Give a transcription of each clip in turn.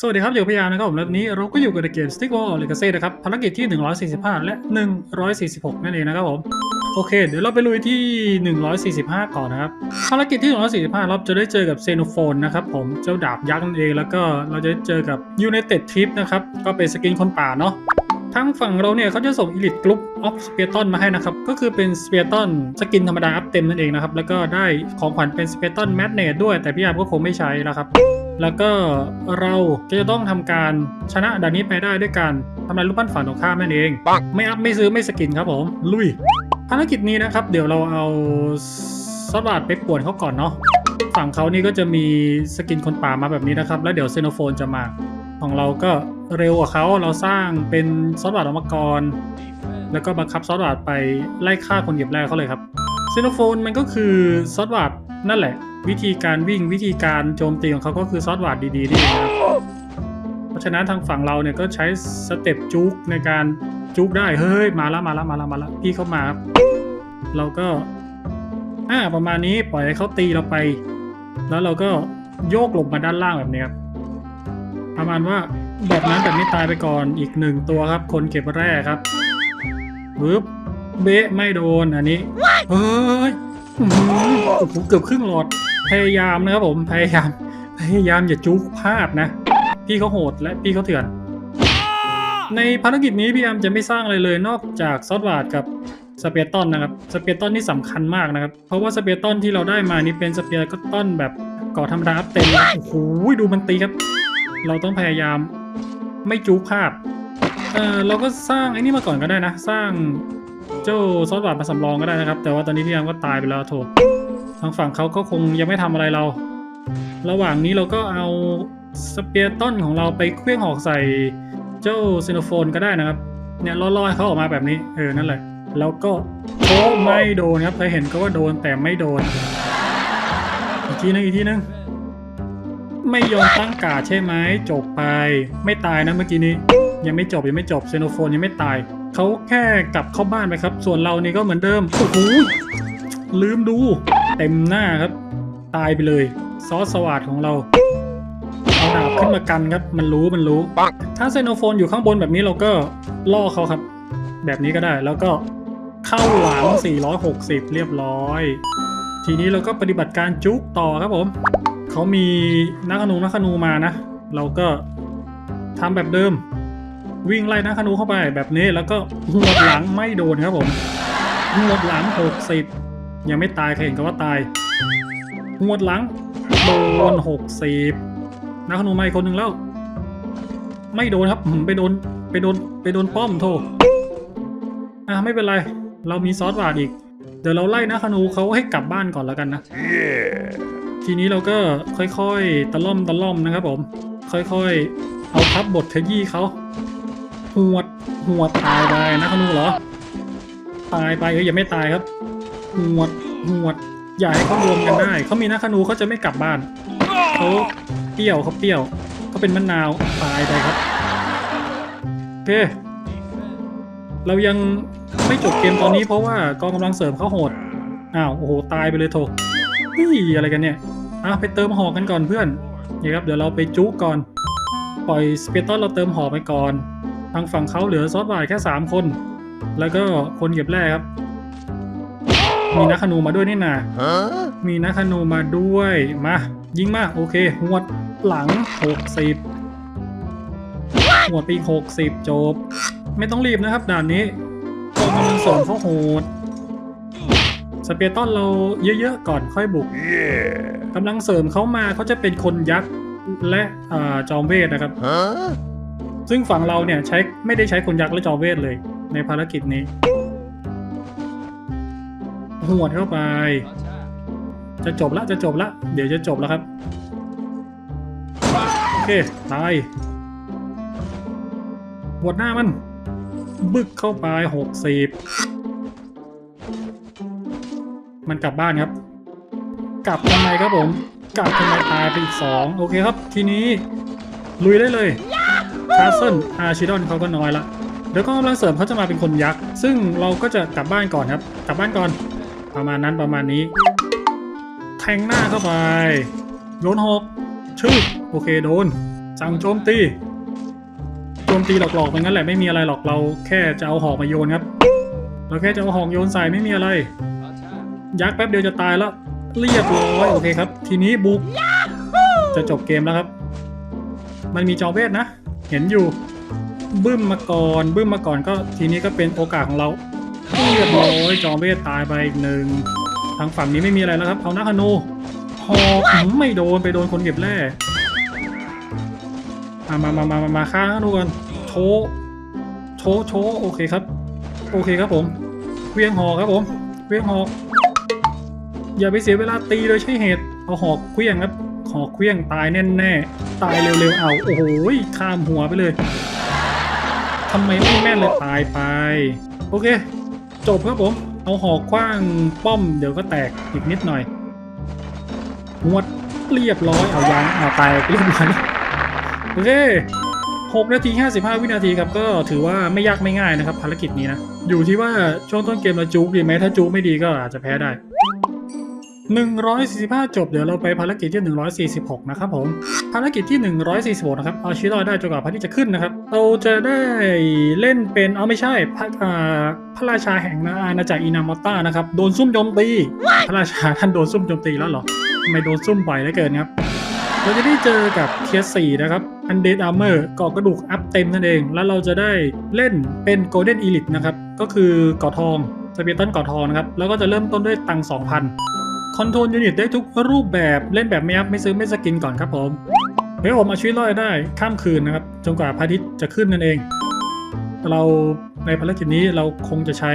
สวัสดีครับอยู่พยานนะครับผมและนี้เราก็อยู่กับเกม Stick Wall Legacy นะครับภารกิจที่ 145 และ 146 นั่นเองนะครับผมโอเค เดี๋ยวเราไปลุยที่ 145 ก่อนนะครับภารกิจที่ 145 เราจะได้เจอกับเซโนโฟนนะครับผมเจ้าดาบยักษ์นั่นเองแล้วก็เราจะเจอกับ United Trip นะครับก็เป็นสกินคนป่าเนาะทางฝั่งเราเนี่ยเขาจะส่ง Elite Group of s p e a r t o n มาให้นะครับ ก็คือเป็น s p e a r t o n สกินธรรมดาอัพเต็มนั่นเองนะครับ แล้วก็ได้ของขวัญเป็น s p e a r t o n Magnet ด้วย แต่พี่ยามก็คงไม่ใช้แล้วครับ แล้วก็เราก็จะต้องทำการชนะด่านนี้ไปได้ด้วยการทำลายรูปปั้นฝั่งตรงข้ามนั่นเองปังไม่อัพไม่ซื้อไม่สกินครับผม ลุย ภารกิจนี้นะครับ เดี๋ยวเราเอาสลัดไปป่วนเขาก่อนเนาะ ฝั่งเขานี่ก็จะมีสกินคนป่ามาแบบนี้นะครับ แล้วเดี๋ยวเซโนโฟนจะมา ของเราก็เร็วกว่าเขาเราสร้างเป็นซอสบาดออกมาก่อนแล้วก็บังคับซอสบาดไปไล่ฆ่าคนเหยียบแรกเขาเลยครับเซโนโฟนมันก็คือซอสบาดนั่นแหละ วิธีการวิ่งวิธีการโจมตีของเขาก็คือซอสบาดดีๆนี่เองนะครับเพราะฉะนั้นทางฝั่งเราเนี่ยก็ใช้สเต็ปจุกในการจุกได้เฮ้ยมาแล้วมาแล้วมาแล้วมาแล้วพี่เข้ามาครับเราก็อ่าประมาณนี้ปล่อยให้เขาตีเราไป แล้วเราก็โยกหลบมาด้านล่างแบบนี้ครับประมาณว่าแบบนั้นแบบนี้ตายไปก่อนอีกหนึ่งตัวครับ คนเก็บแร่ครับปึ๊บเบะไม่โดนอันนี้เฮ้ยอื้อหือโอ้โหเกือบครึ่งหลอด พยายามนะครับผมพยายาม พยายามอย่าจุกพลาดนะ พี่เขาโหดและพี่เขาเถื่อน ในภารกิจนี้พี่ยามจะไม่สร้างอะไรเลยนอกจากซอสวาดกับสเปียร์ตันนะครับสเปียร์ตันนี่สำคัญมากนะครับ เพราะว่าสเปียร์ตันที่เราได้มานี่เป็นสเปียร์ตันแบบก่อธรรมดาอัพเต็มโอ้โหดูมันตีครับ เราต้องพยายามไม่จูภาพเออเราก็สร้างไอ้นี่มาก่อนก็ได้นะ สร้างเจ้าซอสบาดมาสำรองก็ได้นะครับ แต่ว่าตอนนี้พี่ยามก็ตายไปแล้วโถ ทางฝั่งเขาก็คงยังไม่ทำอะไรเรา ระหว่างนี้เราก็เอาสเปียร์ต้นของเราไปเคลื่องหอกใส่เจ้าซิโนโฟนก็ได้นะครับ เนี่ยล่อๆเขาออกมาแบบนี้ เออ นั่นแหละ แล้วก็โค้ไม่โดนครับเคยเห็นก็ว่าโดนแต่ไม่โดน อีกทีนึงอีกทีนึง ไม่ยอมตั้งกาดใช่ไหมจบไป ไม่ตายนะเมื่อกี้นี้ ยังไม่จบยังไม่จบเซโนโฟนยังไม่ตาย เขาแค่กลับเข้าบ้านไปครับ ส่วนเรานี่ก็เหมือนเดิม โอ้โหลืมดู เต็มหน้าครับ ตายไปเลย ซอสสวัสดของเราเอาดาบขึ้นมากันครับ มันรู้มันรู้ ถ้าเซโนโฟนอยู่ข้างบนแบบนี้เราก็ล่อเขาครับ แบบนี้ก็ได้แล้วก็เข้าหลัง 460 เรียบร้อย ทีนี้เราก็ปฏิบัติการจุกต่อครับผม เขามีนักขนูนักขนูมานะ เราก็ทำแบบเดิม วิ่งไล่นักขนูเข้าไปแบบนี้แล้วก็หัวดหลังไม่โดนครับผมหัวดหลัง 60 ยังไม่ตายใครเห็นก็ว่าตายหัวดหลังโดน60นักขนูมาอีกคนหนึ่งแล้ว ไม่โดนครับไปโดนไปโดนไปโดนป้อมโทอะไม่เป็นไร เรามีซอสหวาดอีก เดี๋ยวเราไล่นะคนูเขาให้กลับบ้านก่อนแล้วกันนะทีนี้เราก็ค่อยๆ ตะล่อมตะล่อมนะครับผม ค่อยๆ เอาทับบทขยี้เขาหวดหวดตายไปนะคนูเหรอ ตายไปเอ้ยยังไม่ตายครับ หวดหวดอย่าให้เขารวมกันได้เขามีนะคนูเขาจะไม่กลับบ้านเขาเปรี้ยวเขาเปรี้ยวเขาเป็นมะนาวตายไปครับโอเคเรายังไม่จบเกมตอนนี้เพราะว่ากองกำลังเสริมเขาโหดอ้าวโอ้โหตายไปเลยโถนี่อะไรกันเนี่ยอะไปเติมหอกกันก่อนเพื่อนนี่ครับเดี๋ยวเราไปจุก่อน ปล่อยสเปตอนเราเติมหอกไปก่อน ทางฝั่งเขาเหลือซอสบายแค่ 3 คน แล้วก็คนเก็บแร่ครับ มีนักขนูมาด้วยนี่นา Huh? มีนักขนูมาด้วย มา ยิงมา โอเคหวดหลัง 60 หัวดปีก60จบ ไม่ต้องรีบนะครับด่านนี้กองกำลังเสริมเขาโหดสเปเตอนเราเยอะๆก่อนค่อยบุก Yeah. กำลังเสริมเขามาเขาจะเป็นคนยักษ์และอ่าจอมเวทนะครับ Huh? ซึ่งฝั่งเราเนี่ยใช้ไม่ได้ใช้คนยักษ์และจอมเวทเลยในภารกิจนี้ หวดเข้าไป จะจบละจะจบละ เดี๋ยวจะจบแล้วครับ โอเค ตายหวดหน้ามัน บึกเข้าไปหกสิบมันกลับบ้านครับ กลับทำไมครับผม กลับทำไมตายไปอีกสองโอเคครับ ทีนี้ลุยได้เลยคาสเซิลอาชิดอนเขาก็น้อยละเดี๋ยวก็กำลังเสริมเขาจะมาเป็นคนยักษ์ ซึ่งเราก็จะกลับบ้านก่อนครับ กลับบ้านก่อน ประมาณนั้นประมาณนี้ แทงหน้าเข้าไปโยนหอกชื่อโอเคโดน สั่งโจมตีโจมตีหลอกๆไปงั้นแหละไม่มีอะไรหรอกเราแค่จะเอาหอกมาโยนครับ เราแค่จะเอาหอกโยนใส่ไม่มีอะไร ยักษ์แป๊บเดียวจะตายแล้ว เรียบร้อยโอเคครับ ทีนี้บุก จะจบเกมแล้วครับ มันมีจอเวทนะ เห็นอยู่ บึ้มมาก่อน บึ้มมาก่อนก็ทีนี้ก็เป็นโอกาสของเรา เรียบร้อยจอมเวทตายไปอีกหนึ่งทางฝั่งนี้ไม่มีอะไรแล้วครับเอานักฮานูหอไม่โดนไปโดนคนเก็บแร่อะมามามามามาฆ่านักฮานูกันโชว์โชว์โชว์โอเคครับ โอเคครับผมเวียงหอกครับผมเวียงหอก อย่าไปเสียเวลาตีโดยใช่เหตุเอาหอกเคลี้ยงครับหอกเคลี้ยงตายแน่ๆตายเร็วๆเอาโอ้โหข้ามหัวไปเลยทำไมไม่แม่นเลยตายไป โอเค จบครับผม เอาหอกกว้างป้อมเดี๋ยวก็แตกอีกนิดหน่อยหวดเรียบร้อยเอายางเอาตายเรียบร้อยโอเค6นาที 55 วินาทีครับก็ถือว่าไม่ยากไม่ง่ายนะครับภารกิจนี้นะ อยู่ที่ว่าช่วงต้นเกมเราจุกดีไหมถ้าจุกไม่ดีก็อาจจะแพ้ได้ 145 จบเดี๋ยวเราไปภารกิจที่ 146 นะครับผม ภารกิจที่ 146 นะครับ เอาชีวิตรอดได้จนกว่าพระทิตย์จะขึ้นนะครับ เราจะได้เล่นเป็นเอาไม่ใช่พระอาพระราชาแห่งอาณาจักรอินามอตตานะครับ โดนซุ่มโจมตี พระราชาท่านโดนซุ่มโจมตีแล้วเหรอทำไมโดนซุ่มบ่อยเหลือเกินครับ เราจะได้เจอกับเทียสี่นะครับอันเดดอาร์เมอร์ก่อกระดูกอัพเต็มนั่นเอง แล้วเราจะได้เล่นเป็นโกลเด้นอีลิทนะครับ ก็คือก่อทองสเปตันก่อทองนะครับ แล้วก็จะเริ่มต้นด้วยตังค์2,000 คอนโทรลยูนิตได้ทุกรูปแบบเล่นแบบไม่อัพไม่ซื้อไม่สกินก่อนครับผมเฮ้ยผมเอาชีวิตรอดได้ข้ามคืนนะครับจนกว่าพระอาทิตย์จะขึ้นนั่นเอง เราในภารกิจนี้เราคงจะใช้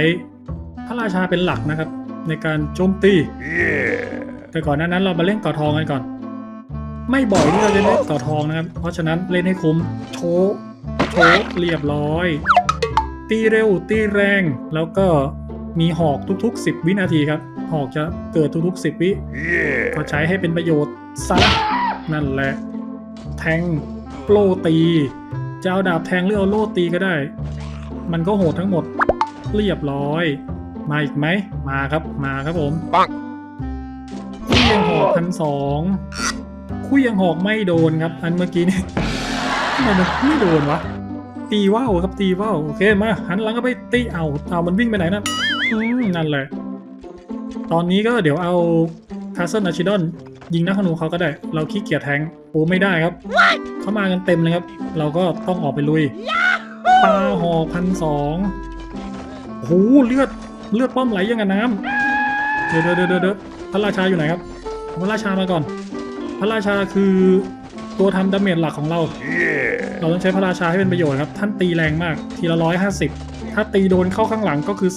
พระราชาเป็นหลักนะครับ ในการโจมตี แต่ก่อนหน้านั้นเรามาเล่นก่อทองกันก่อน ไม่บ่อยที่เราจะเล่นก่อทองนะครับ เพราะฉะนั้นเล่นให้คุ้มโชว์โชว์เรียบร้อย ตีเร็วตีแรงแล้วก็ มีหอกทุกๆ 10 วินาทีครับ หอกจะเกิดทุกๆ 10 วิก็ใช้ให้เป็นประโยชน์ซะนั่นแหละ แทงโล่ตีจะเอาดาบแทงหรือเอาโล่ตีก็ได้ มันก็โหดทั้งหมดเรียบร้อย มาอีกไหม มาครับมาครับผมปังคุยยังหอกพันสองคุยยังหอกไม่โดนครับ อันเมื่อกี้นี่ทำไมมันไม่โดนวะตีว่าวครับตีว่าวโอเคมาหันหลังก็ไปตีเอาเอามันวิ่งไปไหนนั่นอืม นั่นแหละ ตอนนี้ก็เดี๋ยวเอาคาสเซิลอาชิดอนยิงนักธนูเขาก็ได้ เราขี้เกียจแทงโอ้ไม่ได้ครับ เขามากันเต็มเลยครับ เราก็ต้องออกไปลุยปลาหอพันสองโอ้โหเลือดเลือดป้อมไหลยังกับน้ำเดี๋ยวเดี๋ยวเดี๋ยวเดี๋ยวพระราชาอยู่ไหนครับพระราชามาก่อน พระราชาคือตัวทำดาเมจหลักของเรา เราต้องใช้พระราชาให้เป็นประโยชน์ครับ ท่านตีแรงมาก ทีละร้อยห้าสิบ ถ้าตีโดนเข้าข้างหลังก็คือ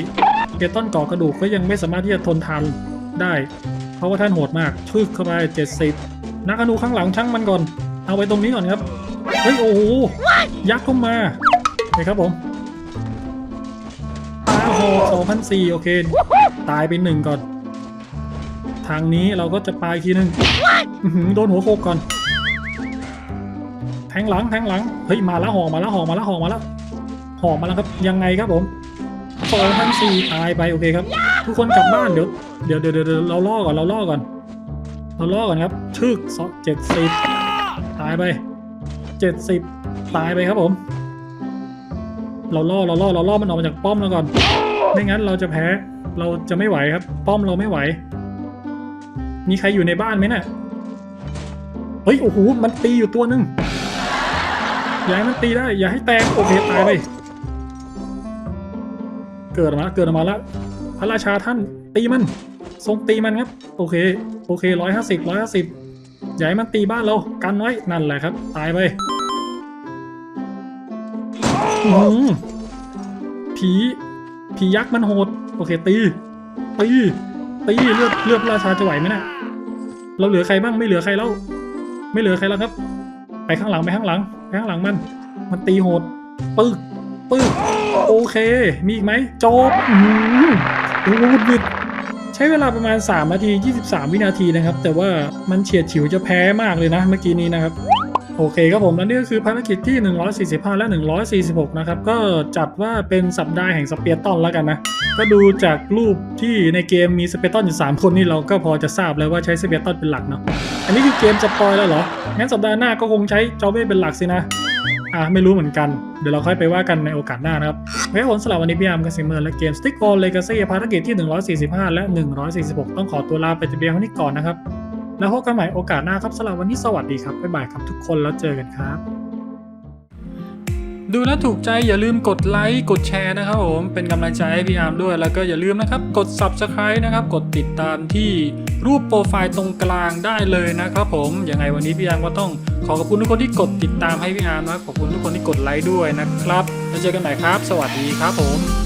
300 เกตต้นก่อกระดูกก็ยังไม่สามารถที่จะทนทานได้ เพราะว่าท่านโหดมากชึกเข้าไป 70 นักอนูข้างหลังช่างมันก่อน เอาไว้ตรงนี้ก่อนครับ เฮ้ย โอ้โห ยักษ์เข้ามาโอเคครับผมตาโหสองพันสี่โอเค ตายไปหนึ่งก่อน ทางนี้เราก็จะปาอีกทีหนึ่งโดนหัวโคกก่อน แทงหลัง แทงหลัง เฮ้ย มาแล้วหอกมาแล้วหอกมาแล้วหอกมาแล้ว หอกมาแล้วครับยังไงครับผมสองพันสี่ตายไปโอเคครับ ทุกคนกลับบ้านเดี๋ยวเดี๋ยวเดี๋ยวเดี๋ยวเดี๋ยวเราล่อก่อนเราล่อก่อน เราล่อก่อนครับชึกสองเจ็ดสิบตายไปเจ็ดสิบตายไปครับผม เราล่อเราล่อเราล่อมันออกมาจากป้อมแล้วก่อนไม่งั้นเราจะแพ้เราจะไม่ไหวครับ ป้อมเราไม่ไหว มีใครอยู่ในบ้านไหมน่ะเฮ้ยโอ้โหมันตีอยู่ตัวหนึงอย่าให้มันตีได้ อย่าให้แตกโอเคตายไป เกิดมาแล้วเกิดมาแล้วพระราชาท่านตีมัน ทรงตีมันครับ โอเค โอเคร้อยห้าสิบร้อยห้าสิบอย่าให้มันตีบ้านเรากันไว้นั่นแหละครับ ตายไปหือผีผียักษ์มันโหด โอเคตี ตี ตีเลือดเลือดพระราชาจะไหวไหมนะ่ะเราเหลือใครบ้างไม่เหลือใครแล้ว ไม่เหลือใครแล้วครับ ไปข้างหลังไปข้างหลังไปข้างหลังมัน มันตีโหดปึ๊กปึ๊ก โอเค มีอีกไหมจบอื้อหือโอ้โหวุดวิดใช้เวลาประมาณ 3 นาที 23 วินาทีนะครับ แต่ว่ามันเฉียดฉิวจะแพ้มากเลยนะ เมื่อกี้นี้นะครับโอเคครับผมและนี่ก็คือภารกิจที่ 145 และ 146 นะครับ ก็จัดว่าเป็นสัปดาห์แห่งสเปียร์ตันแล้วกันนะ ก็ดูจากรูปที่ในเกมมีสเปียร์ตันอยู่ 3 คนนี่เราก็พอจะทราบแล้วว่าใช้สเปียร์ตันเป็นหลักเนาะอันนี้คือเกมสปอยแล้วเหรอ งั้นสัปดาห์หน้าก็คงใช้จอเบ้เป็นหลักสินะ อะไม่รู้เหมือนกัน เดี๋ยวเราค่อยไปว่ากันในโอกาสหน้านะครับไว้ผลสำหรับวันนี้พี่อาร์มกับซิเมอร์และเกม Stick on Legacy ภารกิจที่ 145 และ 146 ต้องขอตัวลาไปแต่เพียงเท่านี้ก่อนนะครับ แล้วพบกันใหม่โอกาสหน้าครับสำหรับวันนี้สวัสดีครับบ๊ายบายครับทุกคนแล้วเจอกันครับ ดูแล้วถูกใจอย่าลืมกดไลค์กดแชร์นะครับผมเป็นกำลังใจให้พี่อาร์มด้วยแล้วก็อย่าลืมนะครับกด Subscribe นะครับกดติดตามที่รูปโปรไฟล์ตรงกลางได้เลยนะครับผมยังไงวันนี้พี่อาร์มก็ต้อง ขอขอบคุณทุกคนที่กดติดตามให้พี่อาร์มนะครับขอบคุณทุกคนที่กดไลค์ด้วยนะครับแล้วเจอกันใหม่ครับ สวัสดีครับผม